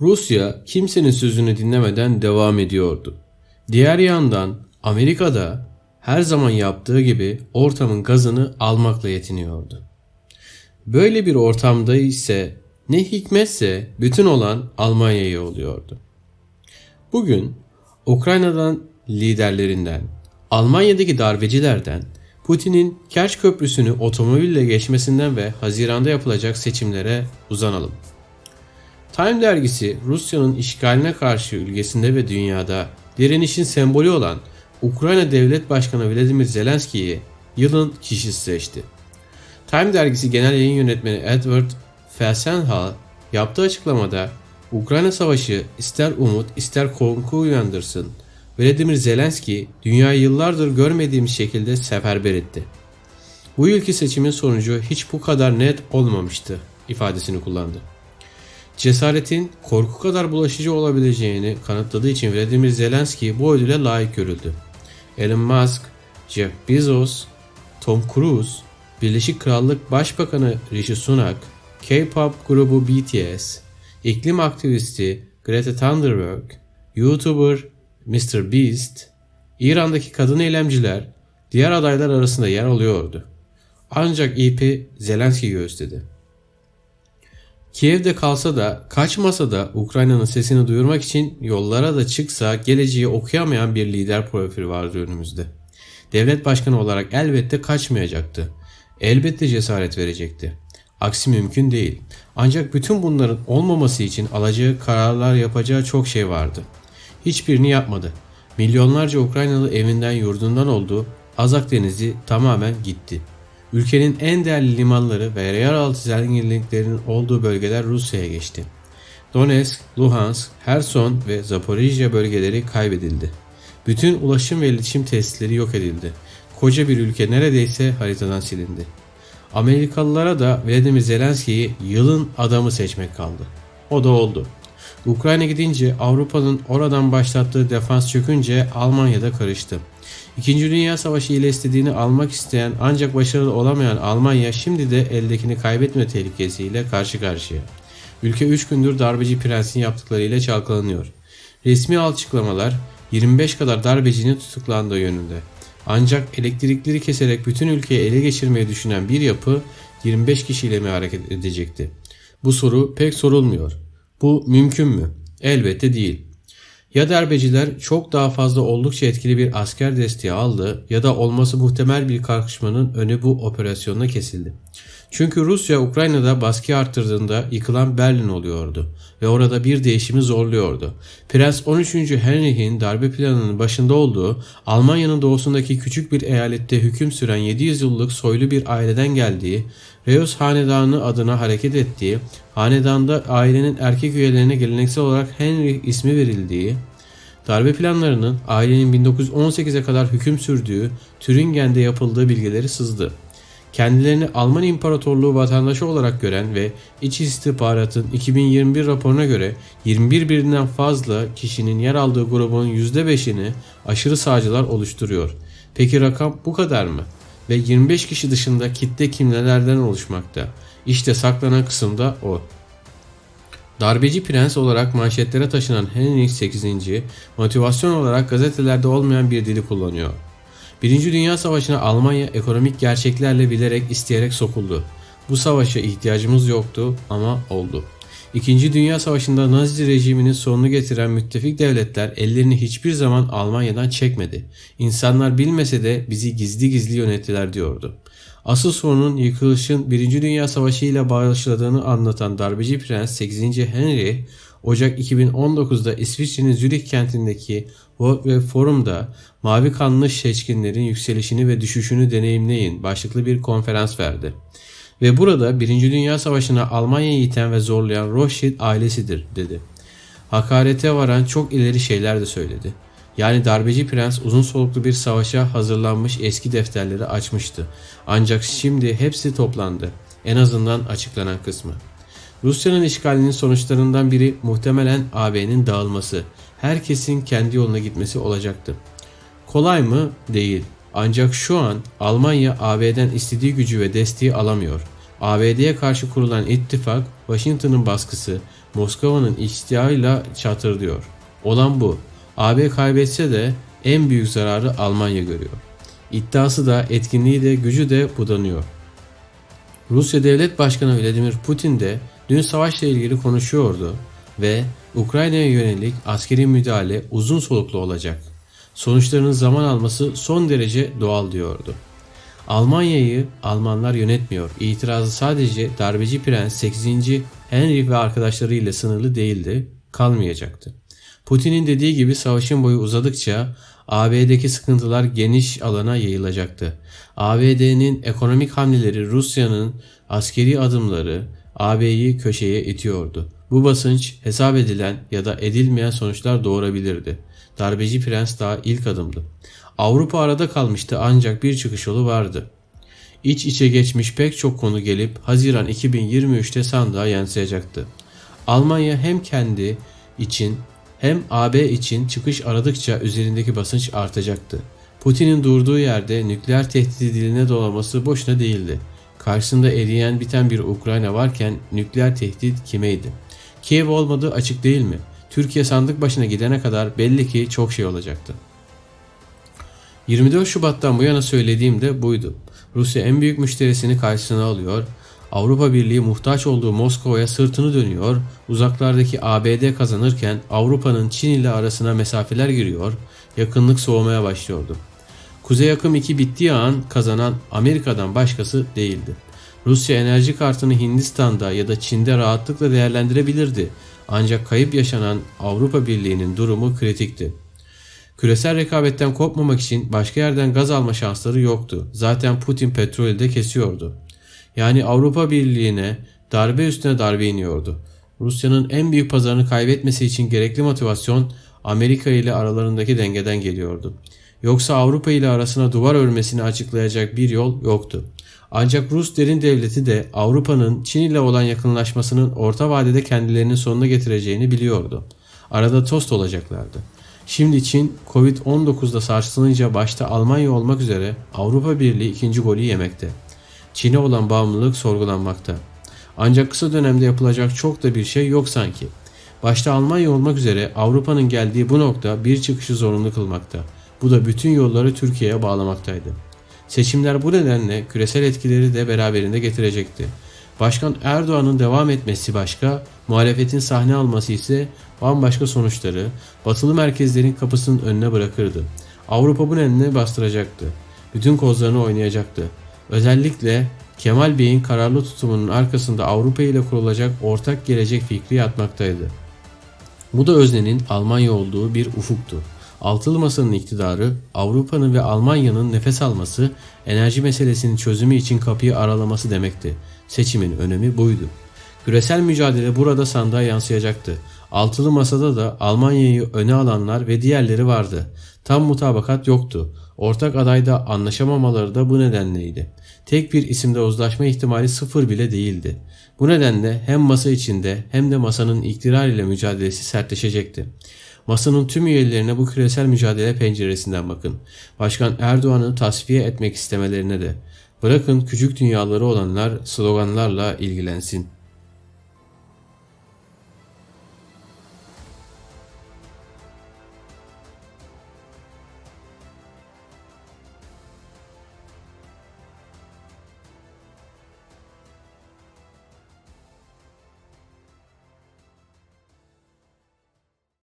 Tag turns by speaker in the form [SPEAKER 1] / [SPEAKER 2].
[SPEAKER 1] Rusya kimsenin sözünü dinlemeden devam ediyordu. Diğer yandan Amerika'da her zaman yaptığı gibi ortamın gazını almakla yetiniyordu. Böyle bir ortamda ise ne hikmetse bütün olan Almanya'ya oluyordu. Bugün Ukrayna'dan liderlerinden, Almanya'daki darbecilerden, Putin'in Kerç Köprüsü'nü otomobille geçmesinden ve Haziran'da yapılacak seçimlere uzanalım. Time dergisi Rusya'nın işgaline karşı ülkesinde ve dünyada direnişin sembolü olan Ukrayna Devlet Başkanı Vladimir Zelenski'yi yılın kişisi seçti. Time dergisi genel yayın yönetmeni Edward Felsenhal yaptığı açıklamada Ukrayna Savaşı ister umut ister korku uyandırsın Vladimir Zelenski dünyayı yıllardır görmediğimiz şekilde seferber etti. Bu yılki seçimin sonucu hiç bu kadar net olmamıştı ifadesini kullandı. Cesaretin korku kadar bulaşıcı olabileceğini kanıtladığı için Vladimir Zelenski bu ödüle layık görüldü. Elon Musk, Jeff Bezos, Tom Cruise, Birleşik Krallık Başbakanı Rishi Sunak, K-pop grubu BTS, iklim aktivisti Greta Thunberg, YouTuber Mr. Beast, İran'daki kadın eylemciler diğer adaylar arasında yer alıyordu. Ancak ipi Zelenski göğüsledi. Kiev'de kalsa da kaçmasa da Ukrayna'nın sesini duyurmak için yollara da çıksa geleceği okuyamayan bir lider profili vardı önümüzde. Devlet başkanı olarak elbette kaçmayacaktı. Elbette cesaret verecekti. Aksi mümkün değil. Ancak bütün bunların olmaması için alacağı kararlar yapacağı çok şey vardı. Hiçbirini yapmadı. Milyonlarca Ukraynalı evinden yurdundan oldu. Azak Denizi tamamen gitti. Ülkenin en değerli limanları ve yeraltı zenginliklerinin olduğu bölgeler Rusya'ya geçti. Donetsk, Luhansk, Herson ve Zaporijya bölgeleri kaybedildi. Bütün ulaşım ve iletişim tesisleri yok edildi. Koca bir ülke neredeyse haritadan silindi. Amerikalılara da Vladimir Zelenski'yi yılın adamı seçmek kaldı. O da oldu. Ukrayna gidince Avrupa'nın oradan başlattığı defans çökünce Almanya'da karıştı. İkinci Dünya Savaşı ile istediğini almak isteyen ancak başarılı olamayan Almanya şimdi de eldekini kaybetme tehlikesiyle karşı karşıya. Ülke 3 gündür darbeci prensin yaptıklarıyla çalkalanıyor. Resmi açıklamalar 25 kadar darbecinin tutuklandığı yönünde. Ancak elektrikleri keserek bütün ülkeyi ele geçirmeyi düşünen bir yapı 25 kişiyle mi hareket edecekti? Bu soru pek sorulmuyor. Bu mümkün mü? Elbette değil. Ya darbeciler çok daha fazla oldukça etkili bir asker desteği aldı ya da olması muhtemel bir kalkışmanın önü bu operasyonla kesildi. Çünkü Rusya Ukrayna'da baskı arttırdığında yıkılan Berlin oluyordu ve orada bir değişimi zorluyordu. Prens 13. Heinrich'in darbe planının başında olduğu Almanya'nın doğusundaki küçük bir eyalette hüküm süren 700 yıllık soylu bir aileden geldiği, Reus Hanedanı adına hareket ettiği, hanedanda ailenin erkek üyelerine geleneksel olarak Henry ismi verildiği, darbe planlarının ailenin 1918'e kadar hüküm sürdüğü Türingen'de yapıldığı bilgileri sızdı kendilerini Alman İmparatorluğu vatandaşı olarak gören ve İç İstihbarat'ın 2021 raporuna göre 21 binden fazla kişinin yer aldığı grubun %5'ini aşırı sağcılar oluşturuyor. Peki rakam bu kadar mı? Ve 25 kişi dışında kitle kimlelerden oluşmakta? İşte saklanan kısımda o. Darbeci prens olarak manşetlere taşınan Henry 8. motivasyon olarak gazetelerde olmayan bir dili kullanıyor. Birinci Dünya Savaşı'na Almanya ekonomik gerçeklerle bilerek isteyerek sokuldu. Bu savaşa ihtiyacımız yoktu ama oldu. İkinci Dünya Savaşı'nda Nazi rejiminin sonunu getiren müttefik devletler ellerini hiçbir zaman Almanya'dan çekmedi. İnsanlar bilmese de bizi gizli gizli yönettiler diyordu. Asıl sorunun yıkılışın 1. Dünya Savaşı ile başladığını anlatan darbeci prens 8. Henry, Ocak 2019'da İsviçre'nin Zürich kentindeki World Web Forum'da mavi kanlı seçkinlerin yükselişini ve düşüşünü deneyimleyin başlıklı bir konferans verdi. Ve burada 1. Dünya Savaşı'na Almanya'yı iten ve zorlayan Rothschild ailesidir dedi. Hakarete varan çok ileri şeyler de söyledi. Yani darbeci prens uzun soluklu bir savaşa hazırlanmış eski defterleri açmıştı. Ancak şimdi hepsi toplandı. En azından açıklanan kısmı. Rusya'nın işgalinin sonuçlarından biri muhtemelen AB'nin dağılması, herkesin kendi yoluna gitmesi olacaktı. Kolay mı? Değil. Ancak şu an Almanya AB'den istediği gücü ve desteği alamıyor. ABD'ye karşı kurulan ittifak, Washington'ın baskısı, Moskova'nın iştihayla çatırdıyor. Olan bu. AB kaybetse de en büyük zararı Almanya görüyor. İddiası da, etkinliği de, gücü de budanıyor. Rusya Devlet Başkanı Vladimir Putin de dün savaşla ilgili konuşuyordu ve Ukrayna'ya yönelik askeri müdahale uzun soluklu olacak. Sonuçlarının zaman alması son derece doğal diyordu. Almanya'yı Almanlar yönetmiyor. İtirazı sadece darbeci prens 8. Henry ve arkadaşlarıyla sınırlı değildi, kalmayacaktı. Putin'in dediği gibi savaşın boyu uzadıkça AB'deki sıkıntılar geniş alana yayılacaktı. ABD'nin ekonomik hamleleri Rusya'nın askeri adımları AB'yi köşeye itiyordu. Bu basınç hesap edilen ya da edilmeyen sonuçlar doğurabilirdi. Darbeci prens daha ilk adımdı. Avrupa arada kalmıştı ancak bir çıkış yolu vardı. İç içe geçmiş pek çok konu gelip Haziran 2023'te sandığa yansıyacaktı. Almanya hem kendi için hem AB için çıkış aradıkça üzerindeki basınç artacaktı. Putin'in durduğu yerde nükleer tehdidi diline dolaması boşuna değildi. Karşısında eriyen biten bir Ukrayna varken nükleer tehdit kimeydi? Kiev olmadığı açık değil mi? Türkiye sandık başına gidene kadar belli ki çok şey olacaktı. 24 Şubat'tan bu yana söylediğim de buydu. Rusya en büyük müşterisini karşısına alıyor, Avrupa Birliği muhtaç olduğu Moskova'ya sırtını dönüyor, uzaklardaki ABD kazanırken Avrupa'nın Çin ile arasına mesafeler giriyor, yakınlık soğumaya başlıyordu. Kuzey Akım 2 bittiği an kazanan Amerika'dan başkası değildi. Rusya enerji kartını Hindistan'da ya da Çin'de rahatlıkla değerlendirebilirdi. Ancak kayıp yaşanan Avrupa Birliği'nin durumu kritikti. Küresel rekabetten kopmamak için başka yerden gaz alma şansları yoktu. Zaten Putin petrolü de kesiyordu. Yani Avrupa Birliği'ne darbe üstüne darbe iniyordu. Rusya'nın en büyük pazarını kaybetmesi için gerekli motivasyon Amerika ile aralarındaki dengeden geliyordu. Yoksa Avrupa ile arasına duvar örmesini açıklayacak bir yol yoktu. Ancak Rus derin devleti de Avrupa'nın Çin ile olan yakınlaşmasının orta vadede kendilerinin sonuna getireceğini biliyordu. Arada tost olacaklardı. Şimdi Çin Covid-19'da sarsılınca başta Almanya olmak üzere Avrupa Birliği ikinci golü yemekte. Çin'e olan bağımlılık sorgulanmakta. Ancak kısa dönemde yapılacak çok da bir şey yok sanki. Başta Almanya olmak üzere Avrupa'nın geldiği bu nokta bir çıkışı zorunlu kılmakta. Bu da bütün yolları Türkiye'ye bağlamaktaydı. Seçimler bu nedenle küresel etkileri de beraberinde getirecekti. Başkan Erdoğan'ın devam etmesi başka, muhalefetin sahne alması ise bambaşka sonuçları batılı merkezlerin kapısının önüne bırakırdı. Avrupa bu nedenle bastıracaktı. Bütün kozlarını oynayacaktı. Özellikle Kemal Bey'in kararlı tutumunun arkasında Avrupa ile kurulacak ortak gelecek fikri yatmaktaydı. Bu da öznenin Almanya olduğu bir ufuktu. Altılı Masa'nın iktidarı, Avrupa'nın ve Almanya'nın nefes alması, enerji meselesinin çözümü için kapıyı aralaması demekti. Seçimin önemi buydu. Küresel mücadele burada sandığa yansıyacaktı. Altılı Masa'da da Almanya'yı öne alanlar ve diğerleri vardı. Tam mutabakat yoktu. Ortak adayda anlaşamamaları da bu nedenleydi. Tek bir isimde uzlaşma ihtimali sıfır bile değildi. Bu nedenle hem masa içinde hem de masanın iktidar ile mücadelesi sertleşecekti. Masanın tüm üyelerine bu küresel mücadele penceresinden bakın. Başkan Erdoğan'ı tasfiye etmek istemelerine de. Bırakın küçük dünyaları olanlar sloganlarla ilgilensin.